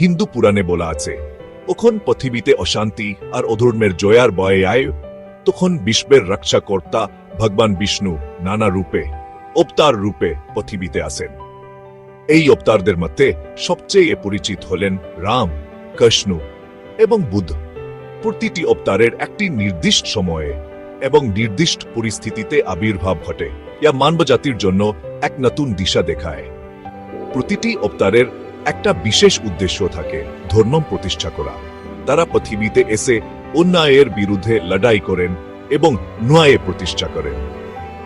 হিন্দু পুরাণে বলা আছে, ওখন পৃথিবীতে অশান্তি আর অধর্মের জয়ার বয়ে আয়, তখন বিশ্বের রক্ষাকর্তা ভগবান বিষ্ণু নানা রূপে, অবতার রূপে পৃথিবীতে আসেন। এই অবতারদের মধ্যে সবচেয়ে পরিচিত হলেন রাম, কৃষ্ণ এবং বুদ্ধ। প্রতিটি অবতারের একটি নির্দিষ্ট সময়ে এবং নির্দিষ্ট পরিস্থিতিতে আবির্ভাব ঘটে, যা মানবজাতির জন্য এক নতুন দিশা দেখায়। প্রতিটি অবতারের একটা বিশেষ উদ্দেশ্য থাকে ধর্ম প্রতিষ্ঠা করা। তারা পৃথিবীতে এসে অন্যায়ের বিরুদ্ধে লড়াই করেন এবং ন্যায় প্রতিষ্ঠা করেন।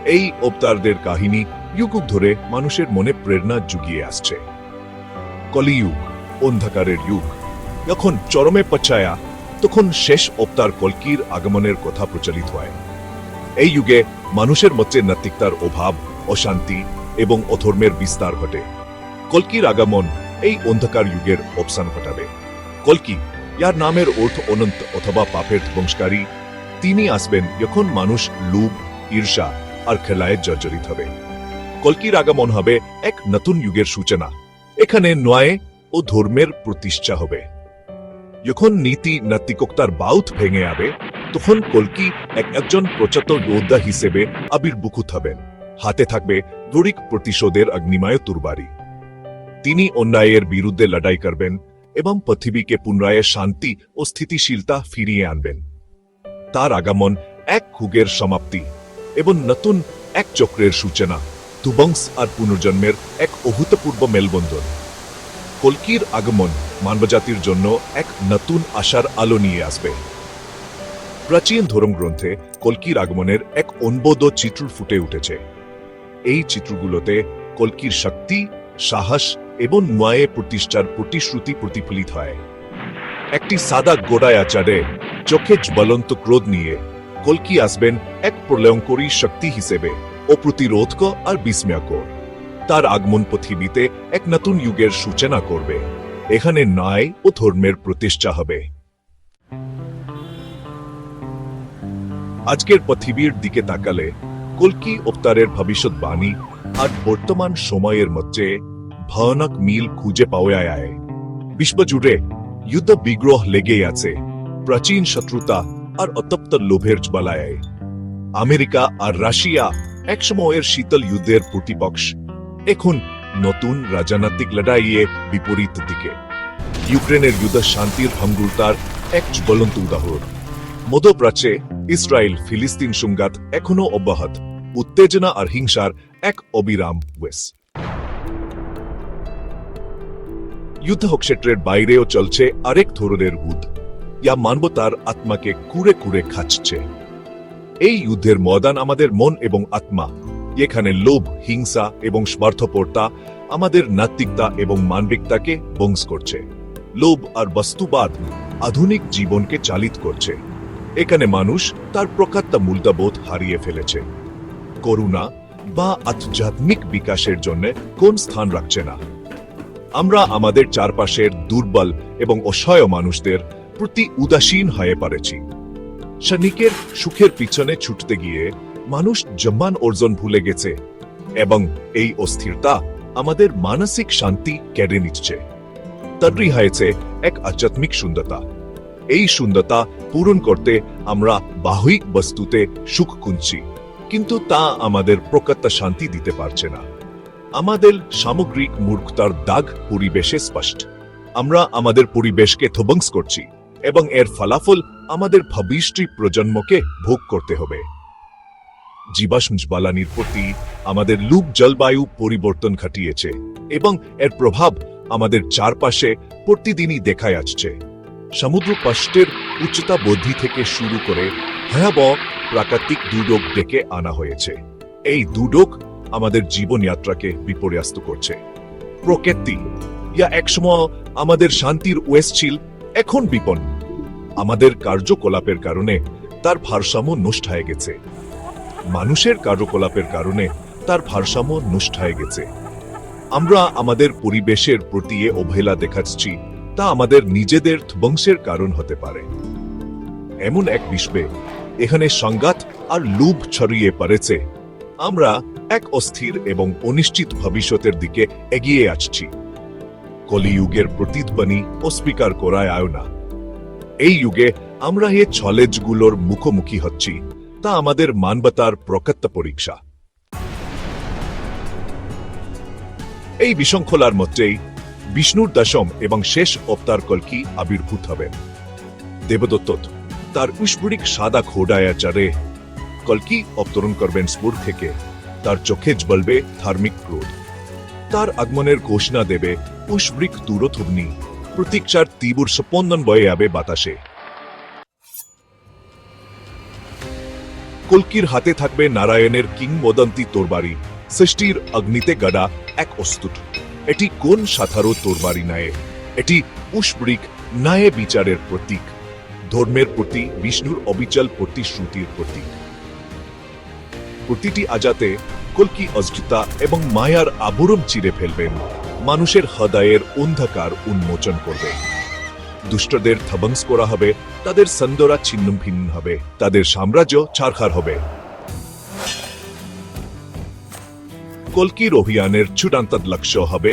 এই অবতারদের কাহিনী যুগ ধরে মানুষের মনে প্রেরণা জুগিয়ে আসছে। কলিযুগ, অন্ধকারের যুগ। যখন চরমে পচায়া তখন শেষ অবতার কলকির আগমনের কথা প্রচলিত হয়। এই যুগে মানুষের মধ্যে নৈতিকতার অভাব, অশান্তি এবং অধর্মের বিস্তার ঘটে। কলকির আগমন এই অন্ধকার যুগের অবসান ঘটাবে। কলকি, ইয়ার নামের অর্থ অনন্ত অথবা পাপের ধ্বংসকারী। তিনি আসবেন যখন মানুষ লুভ, ঈর্ষা আর খেলায় জর্জরিত হবে। কলকির আগমন হবে এক নতুন যুগের সূচনা। এখানে ন্যায় ও ধর্মের প্রতিষ্ঠা হবে। যখন নীতি নৈতিকতার বাউথ ভেঙে যাবে, তখন কলকি এক একজন প্রচত যোদ্ধা হিসেবে আবির্ভূত হবেন। হাতে থাকবে দরিক প্রতিশোধের অগ্নিময় তুরবারি। তিনি অন্যায়ের বিরুদ্ধে লড়াই করবেন এবং পৃথিবীকে পুনরায় শান্তি ও স্থিতিশীলতা ফিরিয়ে আনবেন। তার আগমন এক খুগের সমাপ্তি এবং নতুন এক চক্রের সূচনা, দুবংশ আর পুনর্জন্মের এক অভূতপূর্ব মেলবন্ধন। কলকির আগমন মানবজাতির জন্য এক নতুন আশার আলো নিয়ে আসবে। প্রাচীন ধর্মগ্রন্থে কলকির আগমনের এক অনবোধ চিত্র ফুটে উঠেছে। এই চিত্রগুলোতে কলকির শক্তি, সাহস এবং ন্যায় প্রতিষ্ঠার প্রতিশ্রুতি প্রতিফলিত হয়। একটি সাদা গোড়ায় আচারে চোখে জ্বলন্ত ক্রোধ নিয়ে কলকি আসবেন এক প্রলয়ঙ্করী শক্তি হিসেবে অপ্রতিরোধক আর বিস্ময়কর তার আগমন পৃথিবীতে এক নতুন যুগের সূচনা করবে। এখানে ন্যায় ও ধর্মের প্রতিষ্ঠা হবে। আজকের পৃথিবীর দিকে তাকালে কলকি অবতারের ভবিষ্যৎবাণী আর বর্তমান সময়ের মধ্যে ভয়ানক মিল খুঁজে পাওয়া যায় বিশ্বজুড়ে যুদ্ধ বিগ্রহ লেগে আছে। প্রাচীন শত্রুতা আর অতপ্ত লোভের জ্বালায় আমেরিকা আর রাশিয়া একসময়ের শীতল যুদ্ধের প্রতিপক্ষ। এখন নতুন রাজনৈতিক লড়াইয়ে বিপরীত দিকে। ইউক্রেনের যুদ্ধ শান্তির ভঙ্গুরতার এক জ্বলন্ত উদাহরণ। মধ্যপ্রাচ্যে ইসরায়েল ফিলিস্তিন সংঘাত এখনও অব্যাহত। উত্তেজনা আর হিংসার এক অবিরাম ওয়েস। যুদ্ধক্ষেত্রের বাইরেও চলছে আরেক ধরনের যুদ্ধ ইয়া মানবতার আত্মাকে কুড়ে কুড়ে খাচ্ছে এই যুদ্ধের ময়দান আমাদের মন এবং আত্মা এখানে লোভ হিংসা এবং স্বার্থপরতা আমাদের নাত্তিকতা এবং মানবিকতাকে বংশ করছে লোভ আর বস্তুবাদ আধুনিক জীবনকে চালিত করছে এখানে মানুষ তার প্রকাত্তা মূল্যবোধ হারিয়ে ফেলেছে করুণা বা আধ্যাত্মিক বিকাশের জন্য কোন স্থান রাখছে না আমরা আমাদের চারপাশের দুর্বল এবং অসহায় মানুষদের প্রতি উদাসীন হয়ে পড়েছি। সৈনিকের সুখের পিছনে ছুটতে গিয়ে মানুষ জম্মান অর্জন ভুলে গেছে এবং এই অস্থিরতা আমাদের মানসিক শান্তি কেড়ে নিচ্ছে। তদ্রি হয়েছে এক আধ্যাত্মিক সুন্দরতা। এই সুন্দরতা পূরণ করতে আমরা বাহ্যিক বস্তুতে সুখ খুঁজছি, কিন্তু তা আমাদের প্রকৃত শান্তি দিতে পারছে না। আমাদের সামগ্রিক মূর্খতার দাগ পরিবেশে স্পষ্ট। আমরা আমাদের পরিবেশকে ধ্বংস করছি এবং এর ফলাফল আমাদের ভবিষ্যৎ প্রজন্মকে ভোগ করতে হবে। জীবাশ্ম জ্বালানির প্রতি আমাদের লুপ জলবায়ু পরিবর্তন ঘটিয়েছে এবং এর প্রভাব আমাদের চারপাশে প্রতিদিনই দেখা যাচ্ছে সমুদ্র পৃষ্ঠের উচ্চতা বৃদ্ধি থেকে শুরু করে ভয়াবহ প্রাকৃতিক দুর্যোগ ডেকে আনা হয়েছে। এই দুর্যোগ আমাদের জীবনযাত্রাকে বিপর্যস্ত করছে। প্রকৃতি, ইয়া একসময় আমাদের শান্তির ওয়েস ছিল এখন বিপন্ন। আমাদের কার্যকলাপের কারণে তার ভারসাম্য নষ্ট হয়ে গেছে। মানুষের কার্যকলাপের কারণে তার ভারসাম্য নষ্ট হয়ে গেছে। আমরা আমাদের পরিবেশের প্রতি অবহেলা দেখাচ্ছি, তা আমাদের নিজেদের ধ্বংসের কারণ হতে পারে। এমন এক বিশ্বে এখানে সংঘাত আর লুভ ছড়িয়ে পড়েছে। আমরা এক অস্থির এবং অনিশ্চিত ভবিষ্যতের দিকে এগিয়ে আসছি। কলিযুগের প্রতিধ্বনি অস্বীকার করায় আয় না। এই যুগে আমরা এ ছলেজগুলোর মুখোমুখি হচ্ছি, তা আমাদের মানবতার প্রকৃত পরীক্ষা। এই বিশৃঙ্খলার মধ্যেই বিষ্ণুর দশম এবং শেষ অবতার কলকি আবির্ভূত হবেন দেবদত্ত তার উষ্পরিক সাদা খোডায়া চারে কল্কি অবতরণ করবেন স্পুর থেকে। তার চোখে জ্বলবে ধার্মিক ক্রোধ। তার আগমনের ঘোষণা দেবে পুষ্পরিক দূরথুবনি প্রতীক্ষার তীব্র স্পন্দন বয়ে যাবে বাতাসে। কল্কির হাতে থাকবে নারায়ণের কিংবদন্তি তোরবারি। সৃষ্টির অগ্নিতে গাডা এক অস্তুট এটি কোন সাধারণ তোরবারি নয়? এটি পুষ্পরিক ন্যায় বিচারের প্রতীক। ধর্মের প্রতি, বিষ্ণুর অবিচল প্রতিশ্রুতির প্রতীক। প্রতিটি আজাতে কল্কি অজ্ঞতা এবং মায়ার আবরণ চিরে ফেলবেন। মানুষের হৃদয়ের অন্ধকার উন্মোচন করবে। দুষ্টদের থবংস করা হবে, তাদের সন্দরা ছিন্ন ভিন্ন হবে, তাদের সাম্রাজ্য ছারখার হবে। কলকির অভিযানের চূড়ান্ত লক্ষ্য হবে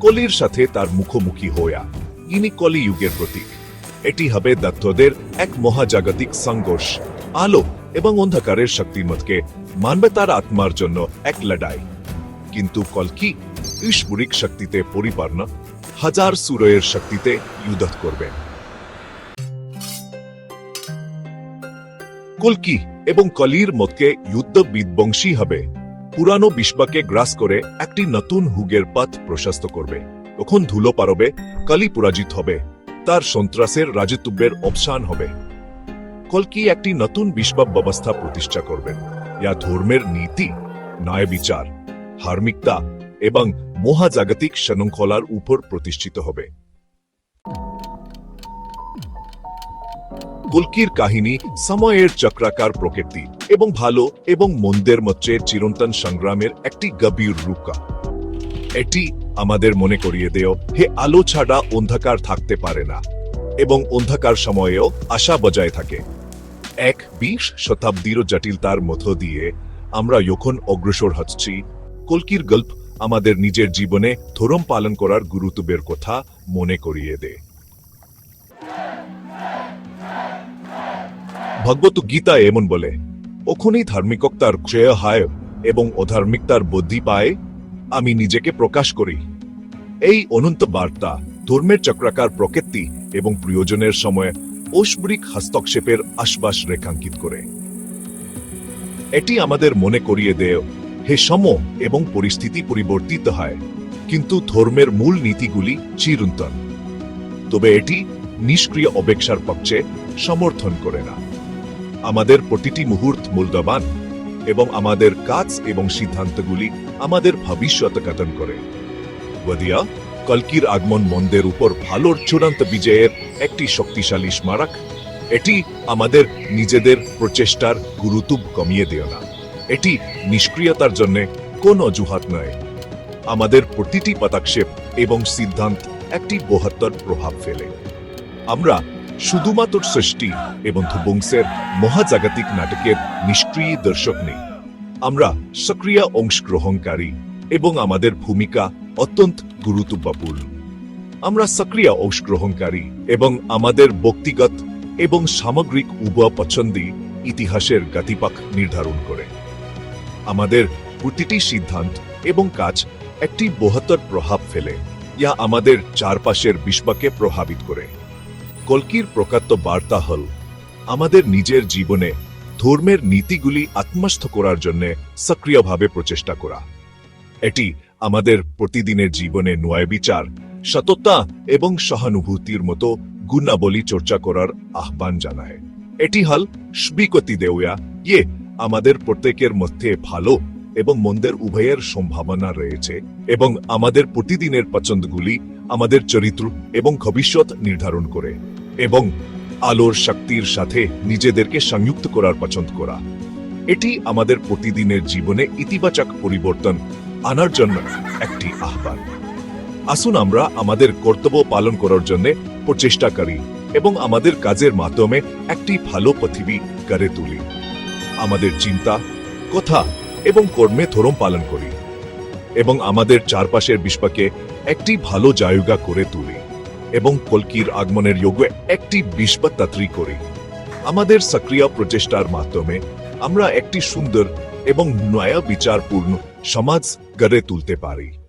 কলির সাথে তার মুখোমুখি হইয়া ইনি কলি যুগের প্রতীক। এটি হবে দত্তদের এক মহাজাগতিক সংঘর্ষ, আলো এবং অন্ধকারের শক্তির মধ্যে মানবে তার আত্মার জন্য এক লড়াই। কিন্তু কলকি ঈশ্বরিক শক্তিতে পরিপূর্ণ? হাজার সুরয়ের শক্তিতে যুদ্ধ করবেন কলকি এবং কলির মতকে যুদ্ধ বিধ্বংসী হবে? পুরানো বিশ্বকে গ্রাস করে একটি নতুন হুগের পথ প্রশস্ত করবে। তখন ধুলো পারবে, কালি পরাজিত হবে। তার সন্ত্রাসের রাজত্বের অবসান হবে। কলকি একটি নতুন বিশ্ব ব্যবস্থা প্রতিষ্ঠা করবেন ইয়া ধর্মের নীতি, ন্যায় বিচার, ধার্মিকতা এবং মহাজাগতিক শৃঙ্খলার উপর প্রতিষ্ঠিত হবে। কলকির কাহিনী সময়ের চক্রাকার প্রকৃতি এবং ভালো এবং মন্দের মধ্যে চিরন্তন সংগ্রামের একটি গভীর রূপকা। এটি আমাদের মনে করিয়ে দেও হে আলো ছাড়া অন্ধকার থাকতে পারে না এবং অন্ধকার সময়েও আশা বজায় থাকে। এক বিশ শতাব্দীর জটিলতার মধ্য দিয়ে আমরা যখন অগ্রসর হচ্ছি, কলকির গল্প আমাদের নিজের জীবনে ধরম পালন করার গুরুত্বের কথা মনে করিয়ে দেয় ভগবত গীতা এমন বলে ওখনই ধার্মিকতার ক্ষয় হয় এবং অধার্মিকতার বুদ্ধি পায়, আমি নিজেকে প্রকাশ করি। এই অনন্ত বার্তা ধর্মের চক্রাকার প্রকৃতি এবং প্রয়োজনের সময় ঐশ্বরিক হস্তক্ষেপের আশ্বাস রেখাঙ্কিত করে। এটি আমাদের মনে করিয়ে দেয়, হে সম এবং পরিস্থিতি পরিবর্তিত হয়, কিন্তু ধর্মের মূল নীতিগুলি চিরন্তন। তবে এটি নিষ্ক্রিয় অপেক্ষার পক্ষে সমর্থন করে না। আমাদের প্রতিটি মুহূর্ত মূল্যবান এবং আমাদের কাজ এবং সিদ্ধান্তগুলি আমাদের ভবিষ্যৎ কাতন করে। ওদিয়া কলকির আগমন মন্দের উপর ভালোর চূড়ান্ত বিজয়ের একটি শক্তিশালী স্মারক। এটি আমাদের নিজেদের প্রচেষ্টার গুরুত্ব কমিয়ে দেয় না। এটি নিষ্ক্রিয়তার জন্য কোন অজুহাত নয়। আমাদের প্রতিটি পদক্ষেপ এবং সিদ্ধান্ত একটি বৃহত্তর প্রভাব ফেলে। আমরা শুধুমাত্র সৃষ্টি এবং ধ্বংসের মহাজাগতিক নাটকের নিষ্ক্রিয় দর্শক নেই। আমরা সক্রিয় অংশগ্রহণকারী এবং আমাদের ভূমিকা অত্যন্ত গুরুত্বপূর্ণ। আমরা সক্রিয় অংশগ্রহণকারী এবং আমাদের ব্যক্তিগত এবং সামগ্রিক উভয় পছন্দই ইতিহাসের গতিপথ নির্ধারণ করে। আমাদের প্রতিটি সিদ্ধান্ত এবং কাজ একটি বৃহত্তর প্রভাব ফেলে ইয়া আমাদের চারপাশের বিশ্বকে প্রভাবিত করে। কলকির প্রকাত্য বার্তা হল, আমাদের নিজের জীবনে ধর্মের নীতিগুলি আত্মস্থ করার জন্য সক্রিয়ভাবে প্রচেষ্টা করা। এটি আমাদের প্রতিদিনের জীবনে ন্যায় বিচার সততা এবং সহানুভূতির মতো গুণাবলী চর্চা করার আহ্বান জানায়। এটি হল স্বীকৃতি দেওয়া ইয়ে আমাদের প্রত্যেকের মধ্যে ভালো এবং মন্দের উভয়ের সম্ভাবনা রয়েছে এবং আমাদের প্রতিদিনের পছন্দগুলি আমাদের চরিত্র এবং ভবিষ্যৎ নির্ধারণ করে এবং আলোর শক্তির সাথে নিজেদেরকে সংযুক্ত করার পছন্দ করা। এটি আমাদের প্রতিদিনের জীবনে ইতিবাচক পরিবর্তন আনার জন্য একটি আহ্বান। আসুন আমরা আমাদের কর্তব্য পালন করার জন্য প্রচেষ্টা করি এবং আমাদের কাজের মাধ্যমে একটি ভালো পৃথিবী গড়ে তুলি। আমাদের চিন্তা, কথা এবং কর্মে ধরম পালন করি এবং আমাদের চারপাশের বিশ্বকে একটি ভালো জায়গা করে তুলি এবং কলকির আগমনের যোগ্য একটি বিশ্বতাত্রী করি। আমাদের সক্রিয় প্রচেষ্টার মাধ্যমে আমরা একটি সুন্দর এবং নয়া বিচারপূর্ণ সমাজ গড়ে তুলতে পারি।